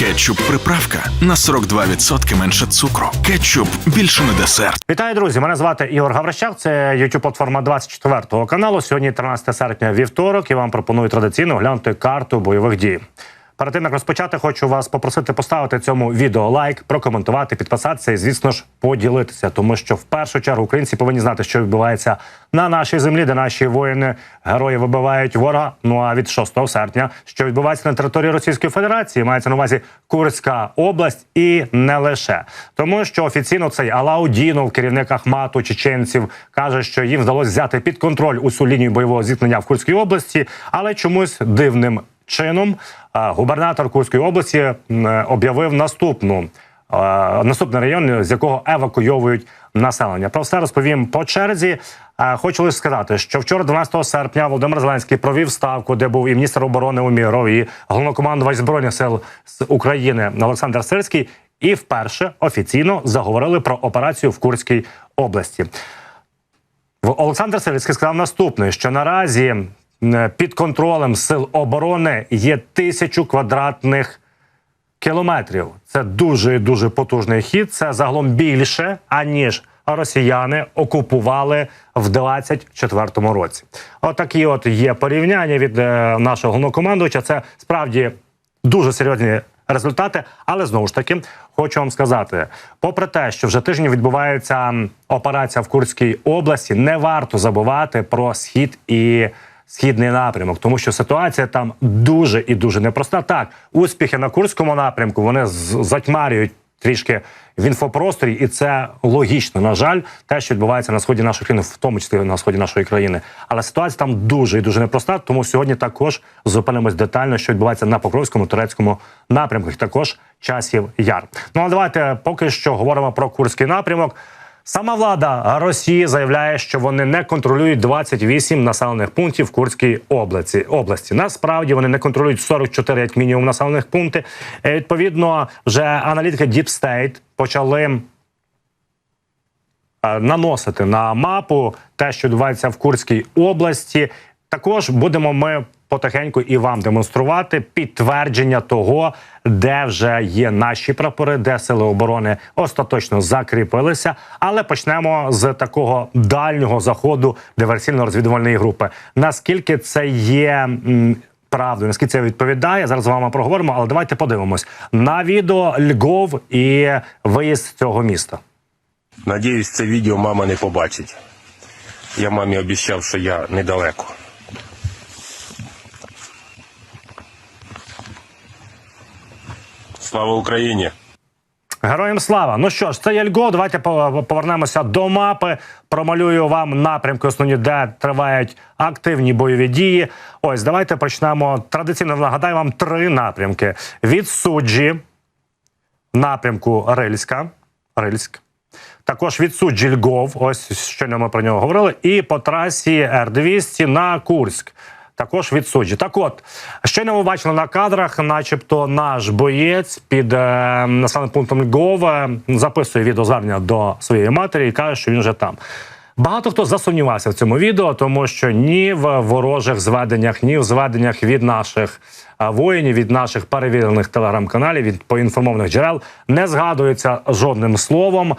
Кетчуп приправка на 42% менше цукру. Кетчуп більше не десерт. Вітаю, друзі! Мене звати Ігор Гаврищак. Це youtube платформа 24 каналу. Сьогодні 13 серпня, вівторок. І вам пропоную традиційно глянути карту бойових дій. Перед тим як розпочати, хочу вас попросити поставити цьому відео лайк, прокоментувати, підписатися і, звісно ж, поділитися, тому що в першу чергу українці повинні знати, що відбувається на нашій землі, де наші воїни герої вибивають ворога. Ну а від 6 серпня, що відбувається на території Російської Федерації, мається на увазі Курська область і не лише тому, що офіційно цей Алаудінов, керівник Ахмату чеченців, каже, що їм вдалося взяти під контроль усю лінію бойового зіткнення в Курській області, але чомусь дивним чином губернатор Курської області е, об'явив наступну. Наступний район, з якого евакуйовують населення. Про все розповім по черзі. Хочу лише сказати, що вчора, 12 серпня, Володимир Зеленський провів ставку, де був і міністр оборони Уміров, і головнокомандувач збройних сил України Олександр Сирський, і вперше офіційно заговорили про операцію в Курській області. Олександр Сирський сказав наступне: що наразі під контролем сил оборони є тисячу квадратних кілометрів. Це дуже дуже потужний хід. Це загалом більше аніж росіяни окупували в 24-му році. Отакі от є порівняння від е, нашого головнокомандувача. Це справді дуже серйозні результати. Але знову ж таки хочу вам сказати: попри те, що вже тиждень відбувається операція в Курській області, не варто забувати про схід і. Східний напрямок, тому що ситуація там дуже і дуже непроста. Так, успіхи на курському напрямку вони затьмарюють трішки в інфопросторі, і це логічно. На жаль, те, що відбувається на сході нашої країни, в тому числі на сході нашої країни. Але ситуація там дуже і дуже непроста. Тому сьогодні також зупинимось детально, що відбувається на Покровському турецькому напрямку. Також часів яр. Ну а давайте поки що говоримо про курський напрямок. Сама влада Росії заявляє, що вони не контролюють 28 населених пунктів в Курській області. області. Насправді вони не контролюють 44 як мінімум населених пунктів. Е, Відповідно, вже аналітики Deep State почали е, наносити на мапу те, що відбувається в Курській області. Також будемо ми потихеньку і вам демонструвати підтвердження того, де вже є наші прапори, де сили оборони остаточно закріпилися. Але почнемо з такого дальнього заходу диверсійно-розвідувальної групи. Наскільки це є правдою, наскільки це відповідає, зараз з вами проговоримо. Але давайте подивимось на відео Львов і виїзд цього міста. Надіюсь, це відео мама не побачить. Я мамі обіцяв, що я недалеко. Слава Україні! Героям слава! Ну що ж, це є Льго. Давайте повернемося до мапи. Промалюю вам напрямки основні, де тривають активні бойові дії. Ось давайте почнемо. Традиційно нагадаю вам три напрямки: від суджі, напрямку Рильська, Рильськ. Також від суджі Льгов, ось щойно ми про нього говорили, і по трасі Р-200 на Курськ. Також від суджі. Так от, щойно ми бачили на кадрах, начебто наш боєць під е, населеним пунктом Льгова записує відеозвернення до своєї матері і каже, що він вже там. Багато хто засумнівався в цьому відео, тому що ні в ворожих зведеннях, ні в зведеннях від наших воїнів, від наших перевірених телеграм-каналів, від поінформованих джерел не згадується жодним словом,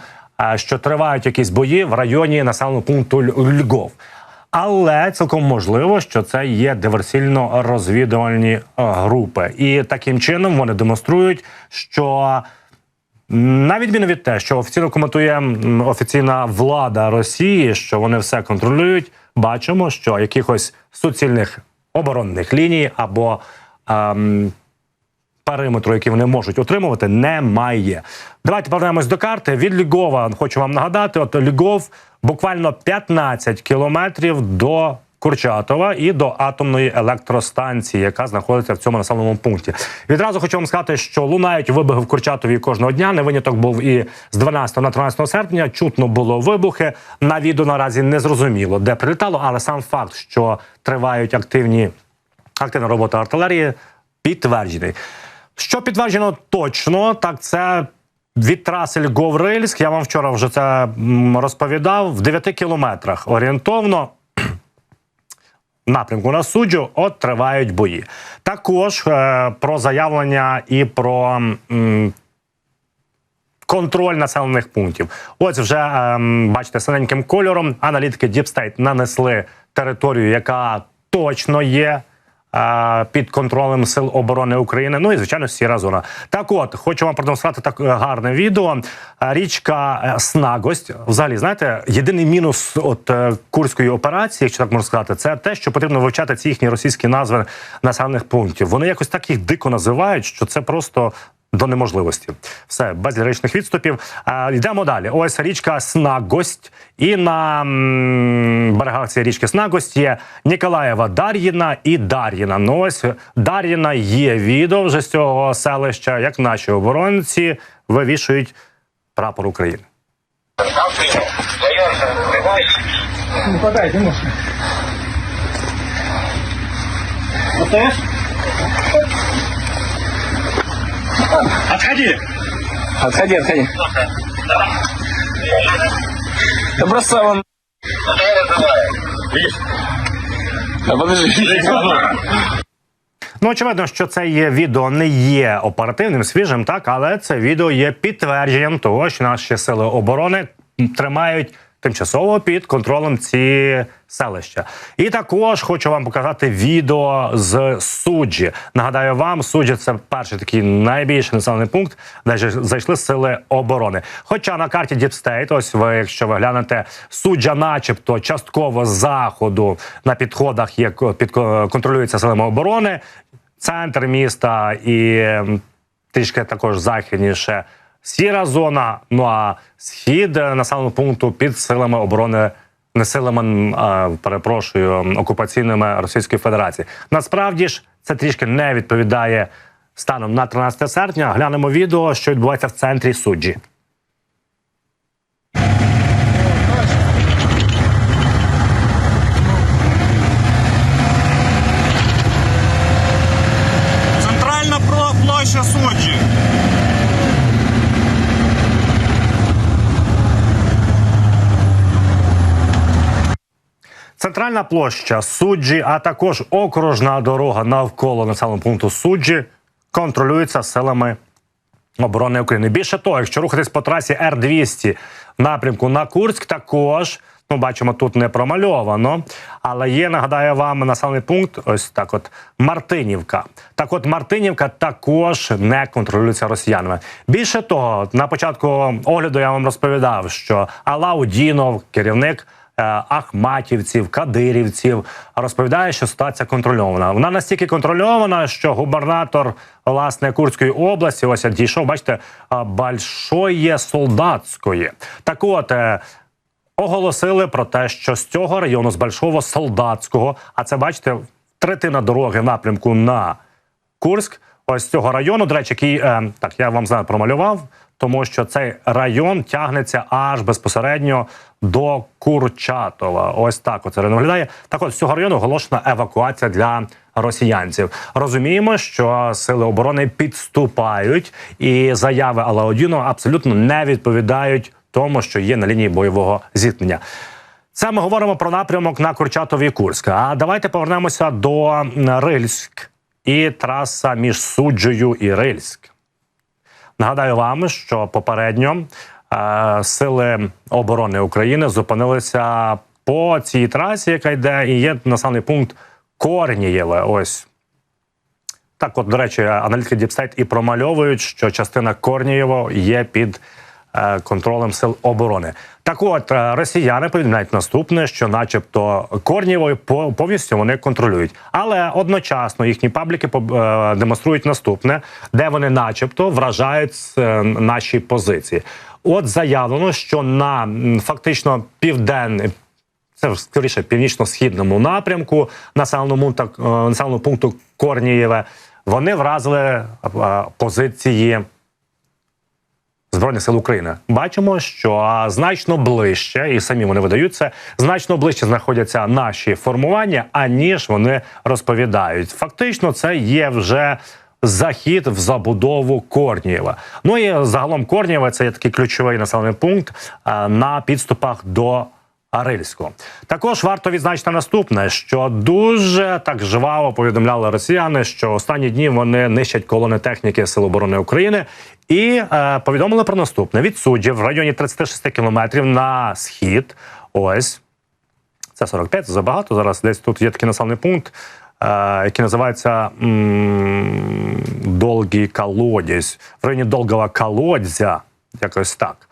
що тривають якісь бої в районі населеного пункту Ль- Льгов. Але цілком можливо, що це є диверсійно-розвідувальні е, групи, і таким чином вони демонструють, що на відміну від те, що офіційно коментує офіційна влада Росії, що вони все контролюють, бачимо, що якихось суцільних оборонних ліній або ем, периметру, який вони можуть отримувати, немає. Давайте повернемось до карти. Від Львова хочу вам нагадати: от Львов буквально 15 кілометрів до. Курчатова і до атомної електростанції, яка знаходиться в цьому населеному пункті. Відразу хочу вам сказати, що лунають вибухи в Курчатові кожного дня. Не виняток був і з 12 на 13 серпня. Чутно було вибухи. На відео наразі не зрозуміло, де прилітало, але сам факт, що тривають активні активна робота артилерії, підтверджений. Що підтверджено точно, так це від траси Львов-Рильськ. Я вам вчора вже це розповідав в 9 кілометрах орієнтовно. напрямку на суджу от тривають бої. Також е, про заявлення і про. м, Контроль населених пунктів. Ось вже ем, бачите синеньким кольором. Аналітики State нанесли територію, яка точно є е, під контролем Сил оборони України. Ну і звичайно, сіра зона. Так, от хочу вам продемонструвати так е, гарне відео. Е, Річка е, Снагость. Взагалі, знаєте, єдиний мінус от курської операції, якщо так можна сказати, це те, що потрібно вивчати ці їхні російські назви населених пунктів. Вони якось так їх дико називають, що це просто до неможливості. Все, без ліричних відступів. А, йдемо далі. Ось річка Снагость. І на м, берегах цієї річки Снагость є Ніколаєва Дар'їна і Дар'їна. Ну ось Дар'їна є відео вже з цього селища, як наші оборонці вивішують прапор України. Не подайте, можно. ОТС? Отходи! Отходи, отходи. Да бросай вон. А подожди. Ну, очевидно, що це є відео не є оперативним, свіжим, так, але це відео є підтвердженням того, що наші сили оборони тримають тимчасово під контролем ці селища. І також хочу вам показати відео з суджі. Нагадаю вам, суджі це перший такий найбільший населений пункт, де зайшли сили оборони. Хоча на карті State, ось ви, якщо ви глянете, суджа, начебто, частково з заходу на підходах є під контролюється силами оборони. Центр міста і трішки також західніше сіра зона. Ну а схід е, населеного пункту під силами оборони. Не силами, перепрошую, окупаційними Російської Федерації. Насправді ж це трішки не відповідає станом на 13 серпня. Глянемо відео, що відбувається в центрі суджі. Центральна площа Соджі. Центральна площа суджі, а також окружна дорога навколо населеного пункту суджі контролюється силами оборони України. Більше того, якщо рухатись по трасі Р 200 в напрямку на Курськ, також ну бачимо, тут не промальовано, але є, нагадаю вам, населений пункт. Ось так, от Мартинівка. Так, от Мартинівка також не контролюється росіянами. Більше того, на початку огляду я вам розповідав, що Алаудінов, керівник. Е, Ахматівців, кадирівців розповідає, що ситуація контрольована. Вона настільки контрольована, що губернатор власне Курської області, ось дійшов, бачите, Большої Солдатської. Так от. е, Оголосили про те, що з цього району, з Большого Солдатського, а це бачите, третина дороги в напрямку на Курськ. Ось цього району, до речі, який е, так я вам знаю промалював, тому що цей район тягнеться аж безпосередньо до Курчатова. Ось так оце виглядає. Так, от з цього району оголошена евакуація для росіянців. Розуміємо, що сили оборони підступають, і заяви Алаудінова абсолютно не відповідають тому, що є на лінії бойового зіткнення. Це ми говоримо про напрямок на Курчатові і Курськ. А давайте повернемося до Рильськ і траса між Суджею і Рильськ. Нагадаю вам, що попередньо е, сили оборони України зупинилися по цій трасі, яка йде, і є населений пункт Корнієве. Ось так, от, до речі, аналітики Діпстейт і промальовують, що частина Корнієво є під контролем сил оборони. Так от, е, росіяни повідомляють наступне, що, начебто, Корнієво по- повністю вони контролюють. Але одночасно їхні пабліки е, демонструють наступне, де вони, начебто, вражають е, наші позиції. От заявлено, що на фактично південний це скоріше північно-східному напрямку населеному так е, населеного пункту Корнієве. Вони вразили е, позиції Збройних сил України. Бачимо, що значно ближче, і самі вони видаються значно ближче знаходяться наші формування, аніж вони розповідають. Фактично, це є вже. Захід в забудову Корнієва. Ну і загалом Корнієва це є такий ключовий населений пункт на підступах до Арильську. Також варто відзначити наступне, що дуже так жваво повідомляли росіяни, що останні дні вони нищать колони техніки Сил оборони України і е, повідомили про наступне від суддів в районі 36 кілометрів на схід. Ось це 45, це забагато. Зараз десь тут є такий населений пункт, е, який називається Долгий колодязь. В районі Долгого колодзя, якось так.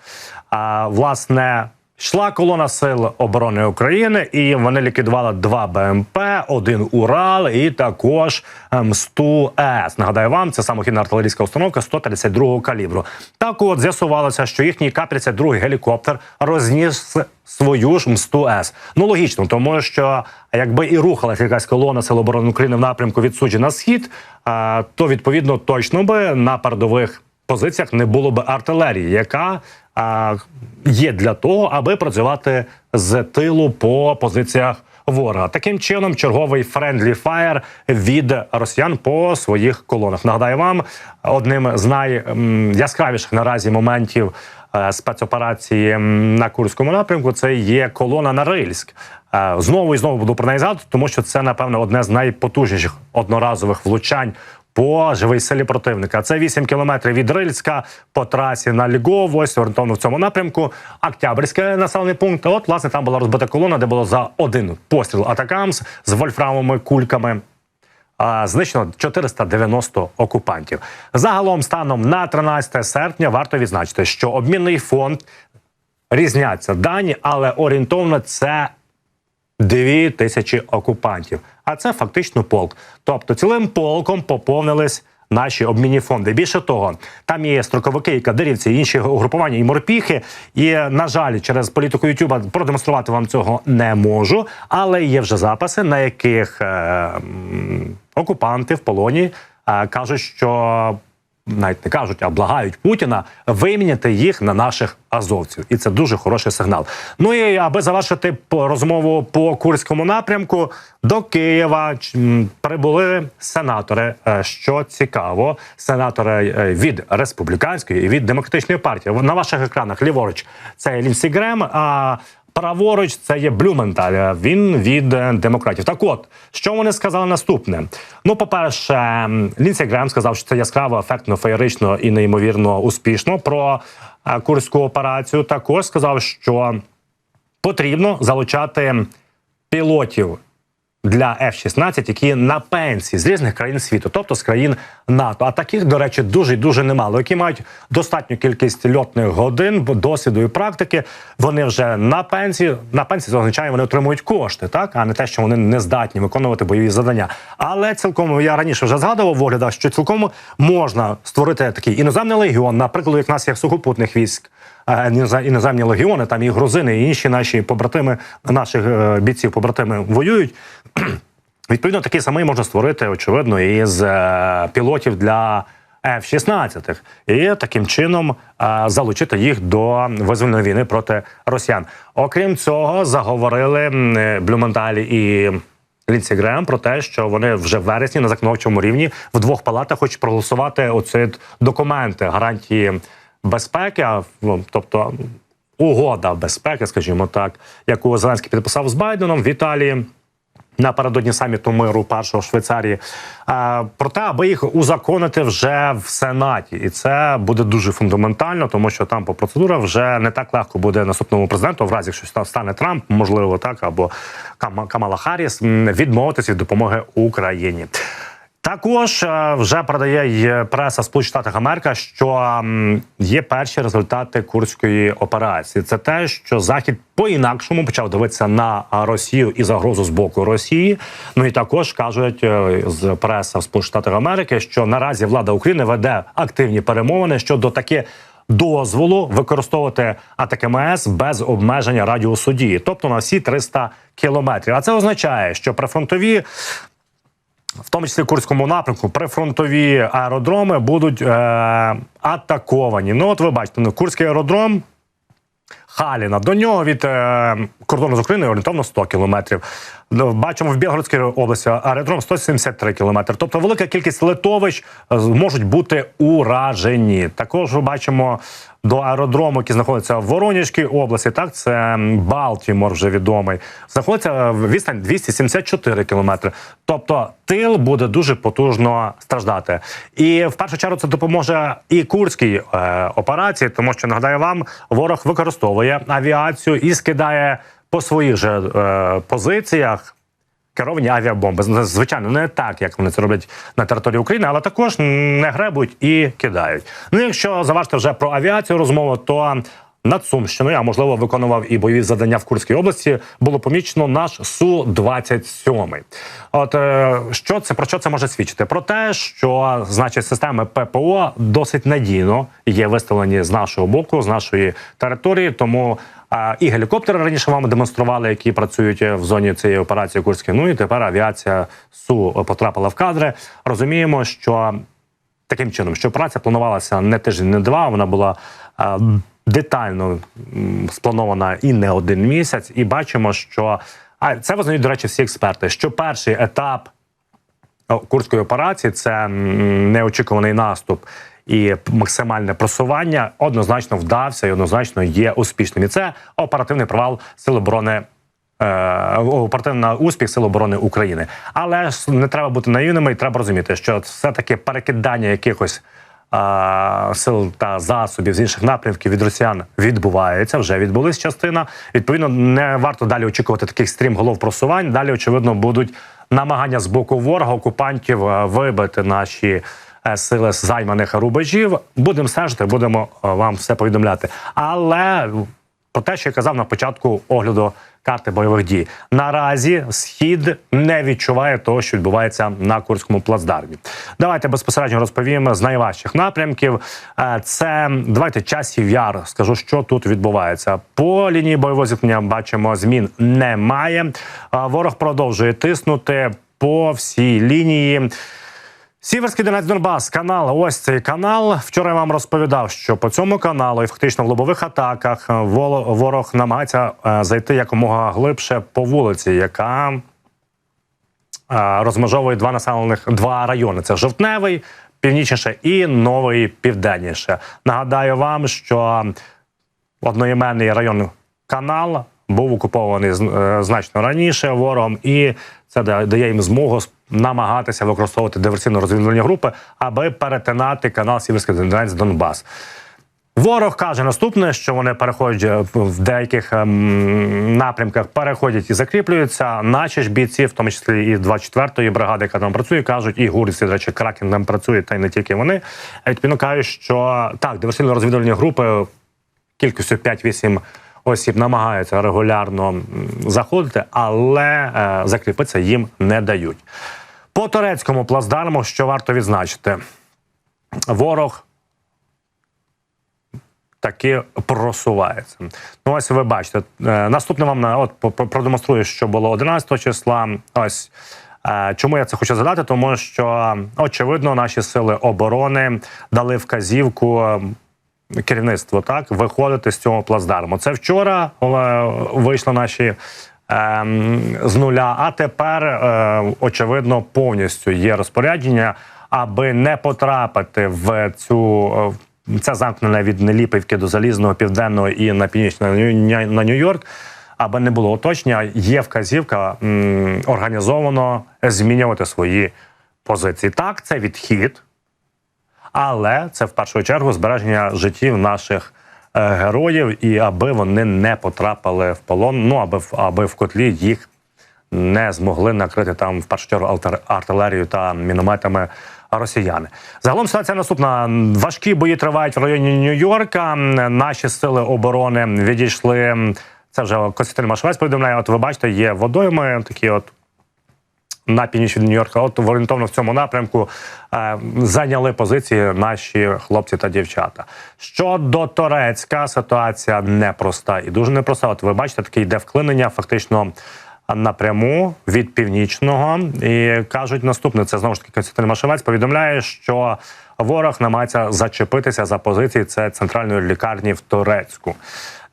А, власне, йшла колона сил оборони України, і вони ліквідували два БМП, один Урал і також Мсту С. Нагадаю вам, це самохідна артилерійська установка 132 калібру. Так от з'ясувалося, що їхній К-32 гелікоптер розніс свою ж Мсту С. Ну логічно, тому що якби і рухалася якась колона Сил оборони України в напрямку від суджі на схід, то відповідно точно би на передових позиціях не було б артилерії, яка є для того, аби працювати з тилу по позиціях ворога. Таким чином, черговий френдлі фаєр від росіян по своїх колонах. Нагадаю вам, одним з найяскравіших наразі моментів е, спецоперації на Курському напрямку це є колона на Рильськ. Е, Знову і знову буду про неї згадувати, тому що це, напевно, одне з найпотужніших одноразових влучань по живій силі противника. Це 8 кілометрів від Рильська по трасі на Львов, ось орієнтовно в цьому напрямку. Октябрьський населений пункт. От, власне, там була розбита колона, де було за один постріл атакамс з вольфрамовими кульками. Знищено 490 окупантів. Загалом, станом на 13 серпня, варто відзначити, що обмінний фонд різняться дані, але орієнтовно це дві тисячі окупантів. А це фактично полк. Тобто цілим полком поповнились наші обмінні фонди. Більше того, там є строковики, і кадирівці, і інші угрупування, і морпіхи. І на жаль, через політику Ютуба продемонструвати вам цього не можу. Але є вже записи, на яких е, окупанти в полоні е, кажуть, що навіть не кажуть, а благають Путіна виміняти їх на наших азовців, і це дуже хороший сигнал. Ну і аби завершити розмову по курському напрямку, до Києва прибули сенатори. Е, Що цікаво, сенатори е, від республіканської і від демократичної партії. На ваших екранах ліворуч це Лінсі Грем. А Праворуч це є Блюменталь. Він від е, демократів. Так от, що вони сказали наступне? Ну, по-перше, Лінсі Грем сказав, що це яскраво, ефектно, феєрично і неймовірно успішно. Про е, курську операцію також сказав, що потрібно залучати пілотів для F-16, які на пенсії з різних країн світу, тобто з країн НАТО. А таких, до речі, дуже дуже немало, які мають достатню кількість льотних годин, досвіду і практики. Вони вже на пенсії. На пенсії це означає, вони отримують кошти, так а не те, що вони не здатні виконувати бойові завдання. Але цілком я раніше вже згадував в оглядах, що цілком можна створити такий іноземний легіон, наприклад, як нас є сухопутних військ. Інозем- іноземні легіони, там і грузини, і інші наші побратими, наших е, бійців, побратими воюють. Відповідно, такий самий можна створити, очевидно, і з е, пілотів для F-16. І таким чином е, залучити їх до визвольної війни проти росіян. Окрім цього, заговорили Блюменталі і. Лінсі Грем про те, що вони вже в вересні на законодавчому рівні в двох палатах хочуть проголосувати оці документи гарантії безпеки, ну, тобто угода безпеки, скажімо так, яку Зеленський підписав з Байденом в Італії. Напередодні саміту миру першого в Швейцарії про те, аби їх узаконити вже в Сенаті, і це буде дуже фундаментально, тому що там по процедурах вже не так легко буде наступному президенту, в разі якщо стане Трамп, можливо, так або Кам- Камала Харріс, відмовитися від допомоги Україні. Також е, вже продає преса Сполучених Штатів Америка, що є перші результати курської операції. Це те, що Захід по-інакшому почав дивитися на Росію і загрозу з боку Росії. Ну і також кажуть е, з преса Сполучених Штатів Америки, що наразі влада України веде активні перемовини щодо таки. Дозволу використовувати АТКМС без обмеження радіусу дії, тобто на всі 300 кілометрів. А це означає, що прифронтові в тому числі Курському напрямку, прифронтові аеродроми будуть е, атаковані. Ну, от ви бачите, ну, Курський аеродром Халіна. До нього від е, кордону з Україною орієнтовно 100 кілометрів. Ну, Бачимо в Білгородській області аеродром 173 кілометри. Тобто велика кількість литовищ е, можуть бути уражені. Також бачимо до аеродрому, який знаходиться в Воронежській області. Так, це Балтімор вже відомий. Знаходиться відстань 274 кілометри. Тобто тил буде дуже потужно страждати. І в першу чергу це допоможе і курській е, операції, тому що нагадаю вам, ворог використовує авіацію і скидає по своїх же е, позиціях керовані авіабомби. Звичайно, не так, як вони це роблять на території України, але також не гребуть і кидають. Ну, якщо заважити вже про авіацію розмову, то над Сумщиною, а можливо, виконував і бойові завдання в Курській області, було помічено наш су 27 От е, що це про що це може свідчити? Про те, що значить системи ППО досить надійно є виставлені з нашого боку, з нашої території, тому. І гелікоптери раніше вам демонстрували, які працюють в зоні цієї операції Курської. Ну і тепер авіація СУ потрапила в кадри. Розуміємо, що таким чином, що операція планувалася не тиждень, не два. Вона була е, детально спланована і не один місяць. І бачимо, що а це визнають, до речі, всі експерти. Що перший етап курської операції це неочікуваний наступ. І максимальне просування однозначно вдався і однозначно є успішним. І це оперативний провал Сил оборони е, оперативний успіх Сил оборони України. Але не треба бути наївними, і треба розуміти, що все таки перекидання якихось. е, Сил та засобів з інших напрямків від росіян відбувається. Вже відбулись частина. Відповідно, не варто далі очікувати таких стрім голов просувань. Далі, очевидно, будуть намагання з боку ворога окупантів е, вибити наші сили займаних рубежів. Будемо стежити, будемо е, вам все повідомляти. Але про те, що я казав на початку огляду карти бойових дій. Наразі схід не відчуває того, що відбувається на Курському плацдармі. Давайте безпосередньо розповім з найважчих напрямків. Е, Це давайте часів яр. Скажу, що тут відбувається. По лінії бойового зіткнення бачимо, змін немає. Е, Ворог продовжує тиснути по всій лінії. Сіверський Донець Донбас, канал. Ось цей канал. Вчора я вам розповідав, що по цьому каналу і фактично в лобових атаках е, ворог намагається е, зайти якомога глибше по вулиці, яка е, розмежовує два населених два райони: це жовтневий, північніше і новий південніше. Нагадаю вам, що одноіменний район канал був окупований значно раніше ворогом, і це дає їм змогу намагатися використовувати диверсійно-розвідувальні групи, аби перетинати канал Сіверський Донець Донбас. Ворог каже наступне, що вони переходять е, в деяких ем, напрямках, переходять і закріплюються. Наші ж бійці, в тому числі і 24-ї бригади, яка там працює, кажуть, і гурці, до речі, Кракен там працює, та й не тільки вони. Відповідно кажуть, що так, диверсійно-розвідувальні групи кількістю 5-8 осіб намагаються регулярно заходити, але е, закріпитися їм не дають. По турецькому плацдарму, що варто відзначити, ворог таки просувається. Ну, ось ви бачите. Е, Наступне вам на от продемонструю, що було 11 числа. Ось е, чому я це хочу задати? Тому що очевидно, наші сили оборони дали вказівку. Е, Керівництво так виходити з цього плацдарму. Це вчора е, вийшли наші ем, з нуля. А тепер е, очевидно повністю є розпорядження, аби не потрапити в цю е, це замкнене від Неліпівки до Залізного Південного і на північ на Нью- на Нью-Йорк. Аби не було оточення, є вказівка м, організовано змінювати свої позиції. Так, це відхід, але це в першу чергу збереження життів наших е, героїв, і аби вони не потрапили в полон. Ну аби в аби в котлі їх не змогли накрити там в першу чергу артилерію та мінометами. Росіяни загалом ситуація наступна. Важкі бої тривають в районі Нью-Йорка. Наші сили оборони відійшли. Це вже Костянтин Машовець повідомляє. От ви бачите, є водойми такі, от на північ від Нью-Йорка. От орієнтовно в цьому напрямку е, зайняли позиції наші хлопці та дівчата. Щодо Торецька, ситуація непроста і дуже непроста. От ви бачите, таке йде вклинення. Фактично напряму від північного і кажуть наступне: це знову ж таки Константин Машевець повідомляє, що ворог намагається зачепитися за позиції це центральної лікарні в Турецьку.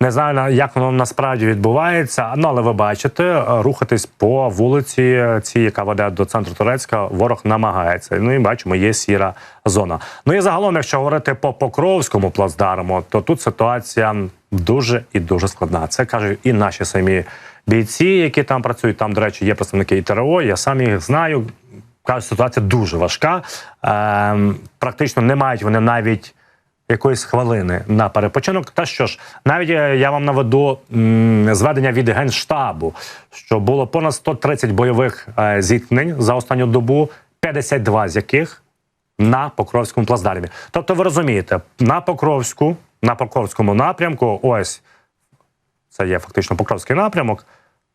Не знаю на- як воно насправді відбувається, ну але ви бачите, е, рухатись по вулиці, цій, яка веде до центру Турецька, ворог намагається. Ну і бачимо, є сіра зона. Ну і загалом, якщо говорити по Покровському плацдарму, то тут ситуація дуже і дуже складна. Це кажуть і наші самі бійці, які там працюють. Там, до речі, є представники і ТРО. Я сам їх знаю. Кажуть, ситуація дуже важка. Ем, практично не мають вони навіть якоїсь хвилини на перепочинок. Та що ж, навіть е, я вам наведу зведення від генштабу, що було понад 130 бойових е, зіткнень за останню добу, 52 з яких на Покровському плацдармі. Тобто, ви розумієте, на Покровську, на Покровському напрямку, ось це є фактично Покровський напрямок.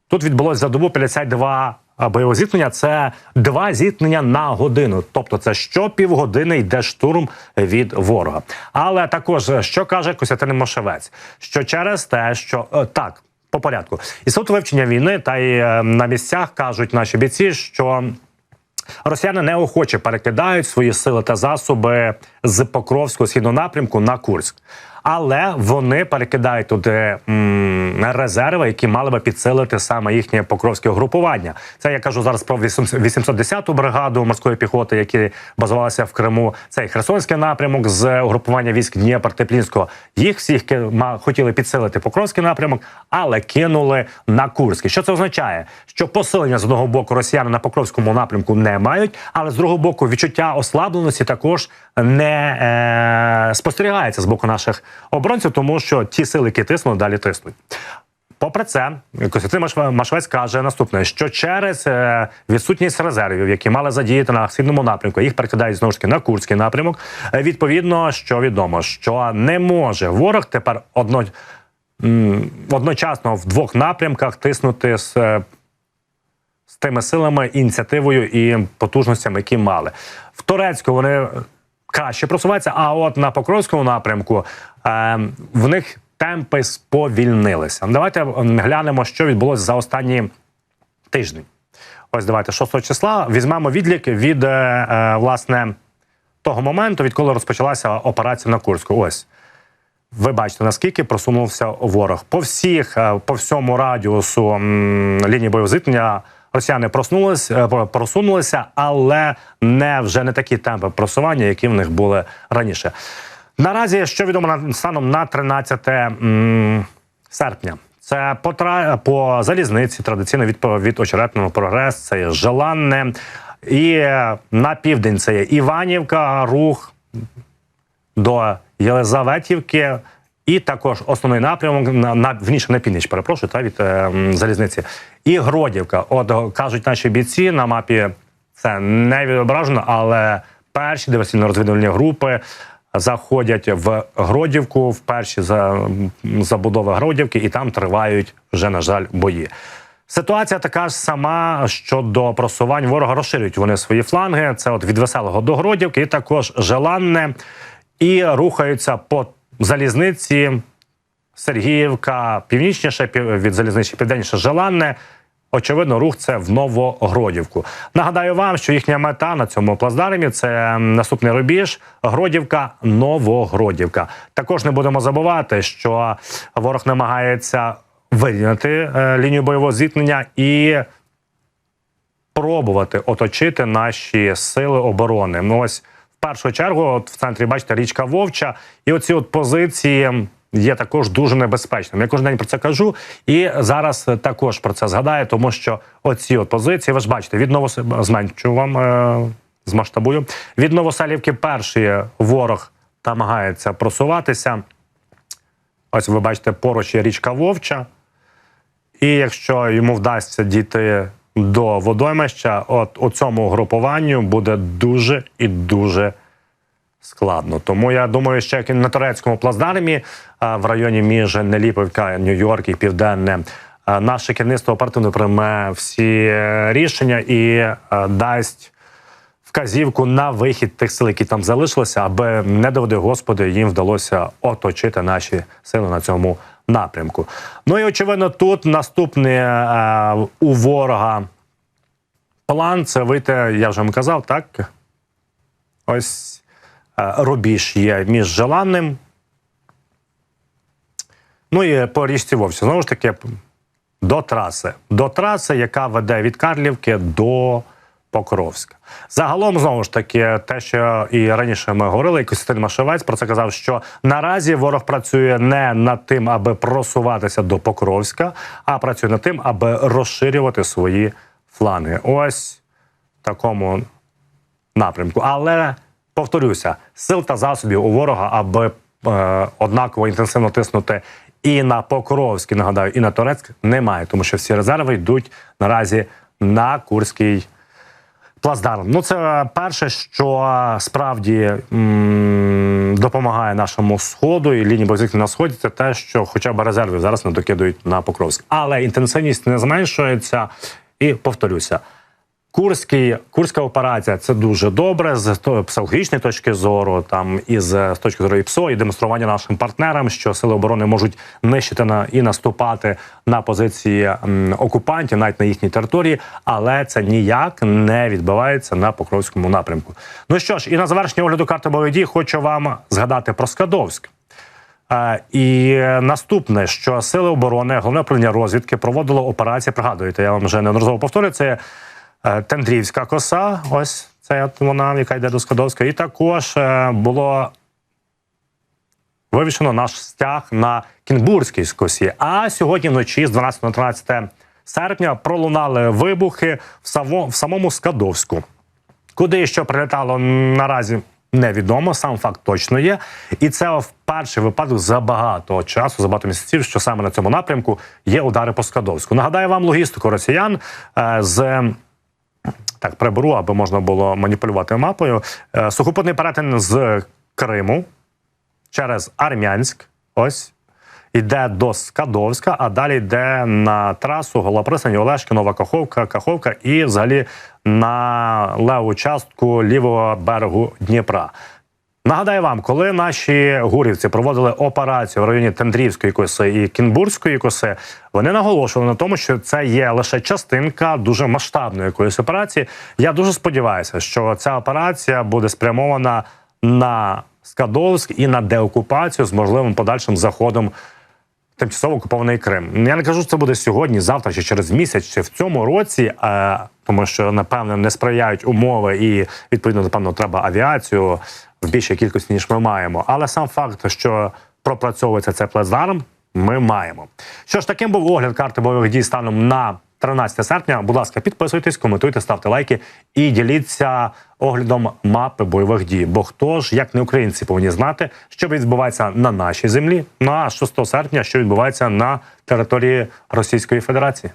Тут відбулося за добу 52 бойових зіткнення. Це два зіткнення на годину. Тобто, це що півгодини йде штурм від ворога. Але також що каже Костянтин Мошевець, що через те, що е, так. По порядку, інститут вивчення війни та й е, на місцях кажуть наші бійці, що Росіяни неохоче перекидають свої сили та засоби з Покровського східного напрямку на Курськ. Але вони перекидають туди м, резерви, які мали би підсилити саме їхнє покровське угрупування. Це я кажу зараз про 810-ту бригаду морської піхоти, які базувалися в Криму. Це і Херсонський напрямок з угрупування військ Дніпр Теплінського. Їх всіх хотіли підсилити Покровський напрямок, але кинули на Курський. Що це означає? Що посилення з одного боку росіяни на Покровському напрямку не мають, але з другого боку відчуття ослабленості також не е, спостерігається з боку наших оборонців, тому що ті сили, які тиснули, далі тиснуть. Попри це, Костянтин Маш- Машвець каже наступне: що через е, відсутність резервів, які мали задіяти на східному напрямку, їх перекидають знову ж таки на Курський напрямок. е, Відповідно, що відомо, що не може ворог тепер одно, одночасно в двох напрямках тиснути з. е, з тими силами, ініціативою і потужностями, які мали в Турецьку. Вони краще просуваються. А от на Покровському напрямку в них темпи сповільнилися. Давайте глянемо, що відбулося за останні тиждень. Ось давайте 6 числа візьмемо відлік від е, е, власне того моменту, відколи розпочалася операція на Курську. Ось. Ви бачите, наскільки просунувся ворог. По всіх, е, по всьому радіусу лінії бойового зіткнення росіяни проснулися, просунулися, але не вже не такі темпи просування, які в них були раніше. Наразі, що відомо на станом на 13 м, серпня. Це по, по залізниці традиційно від, від очеретного прогрес, це є Желанне. І на південь це є Іванівка, рух до Єлизаветівки. І також основний напрямок на, на вніше на північ, перепрошую, та від е, залізниці. І Гродівка. От кажуть наші бійці на мапі це не відображено, але перші диверсійно-розвідувальні групи заходять в Гродівку, в перші забудови Гродівки, і там тривають вже, на жаль, бої. Ситуація така ж сама щодо просувань ворога. Розширюють вони свої фланги. Це от від веселого до Гродівки, і також Желанне, і рухаються по залізниці Сергіївка, північніше пів- від залізничі, південніше Желанне. Очевидно, рух це в Новогродівку. Нагадаю вам, що їхня мета на цьому плацдармі це наступний рубіж Гродівка, Новогродівка. Також не будемо забувати, що ворог намагається вирівняти е, лінію бойового зіткнення і пробувати оточити наші сили оборони. Ну ось в першу чергу, от в центрі бачите річка Вовча, і оці от позиції. Є також дуже небезпечним. Я кожен день про це кажу, і зараз також про це згадаю, тому що оці от позиції, ви ж бачите, від Новос... зменшую вам е... змасштабую. Від Новоселівки перший ворог намагається просуватися. Ось ви бачите, поруч є річка Вовча. І якщо йому вдасться дійти до водоймища, от у цьому групуванню буде дуже і дуже складно. Тому я думаю, як на турецькому плацдармі в районі між Неліповка, Нью-Йорк і Південне. Наше керівництво оперативно прийме всі е, рішення і е, дасть вказівку на вихід тих сил, які там залишилися, аби не доведи Господи, їм вдалося оточити наші сили на цьому напрямку. Ну і очевидно, тут наступний е, у ворога план це вийти, я вже вам казав, так? Ось рубіж є між Желанним. Ну і по річці Вовсі. Знову ж таки, до траси. До траси, яка веде від Карлівки до Покровська. Загалом, знову ж таки, те, що і раніше ми говорили, і Костянтин Машевець про це казав, що наразі ворог працює не над тим, аби просуватися до Покровська, а працює над тим, аби розширювати свої фланги. Ось в такому напрямку. Але повторюся, сил та засобів у ворога, аби е, однаково інтенсивно тиснути і на Покровський, нагадаю, і на Торецьк немає, тому що всі резерви йдуть наразі на Курський плацдарм. Ну, це перше, що е, справді м, допомагає нашому сходу і лінії бойових на сході. Це те, що хоча б резерви зараз не докидують на Покровськ. Але інтенсивність не зменшується. І повторюся, Курський, Курська операція це дуже добре з психологічної точки зору, там і з, точки зору ІПСО, і демонстрування нашим партнерам, що сили оборони можуть нищити на і наступати на позиції окупантів, навіть на їхній території, але це ніяк не відбувається на Покровському напрямку. Ну що ж, і на завершення огляду карти бойових дій хочу вам згадати про Скадовськ. Е, І наступне, що сили оборони, головне управління розвідки проводило операцію. Пригадуєте, я вам вже неодноразово повторюю, це Тендрівська коса. Ось це вона, яка йде до Скадовська. І також е, було вивішено наш стяг на Кінбурзькій косі. А сьогодні вночі з 12 на 13 серпня пролунали вибухи в, само, в самому Скадовську. Куди що прилітало наразі невідомо, сам факт точно є. І це перший випадок за багато часу, за багато місяців, що саме на цьому напрямку є удари по Скадовську. Нагадаю вам логістику росіян е, з. Так, приберу, аби можна було маніпулювати мапою. Е, Сухопутний перетин з Криму через Армянськ. Ось йде до Скадовська, а далі йде на трасу Голопристані, Олешки, Нова Каховка, Каховка і взагалі на леву частку лівого берегу Дніпра. Нагадаю вам, коли наші гурівці проводили операцію в районі Тендрівської коси і Кінбурзької коси, вони наголошували на тому, що це є лише частинка дуже масштабної якоїсь операції. Я дуже сподіваюся, що ця операція буде спрямована на Скадовськ і на деокупацію з можливим подальшим заходом тимчасово окупований Крим. Я не кажу, що це буде сьогодні, завтра чи через місяць, чи в цьому році, е, тому що напевно не сприяють умови, і відповідно напевно треба авіацію в більшій кількості ніж ми маємо. Але сам факт, що пропрацьовується цей плацдарм, ми маємо. Що ж, таким був огляд карти бойових дій станом на 13 серпня. Будь ласка, підписуйтесь, коментуйте, ставте лайки і діліться оглядом мапи бойових дій. Бо хто ж, як не українці, повинні знати, що відбувається на нашій землі, ну а 6 серпня, що відбувається на території Російської Федерації.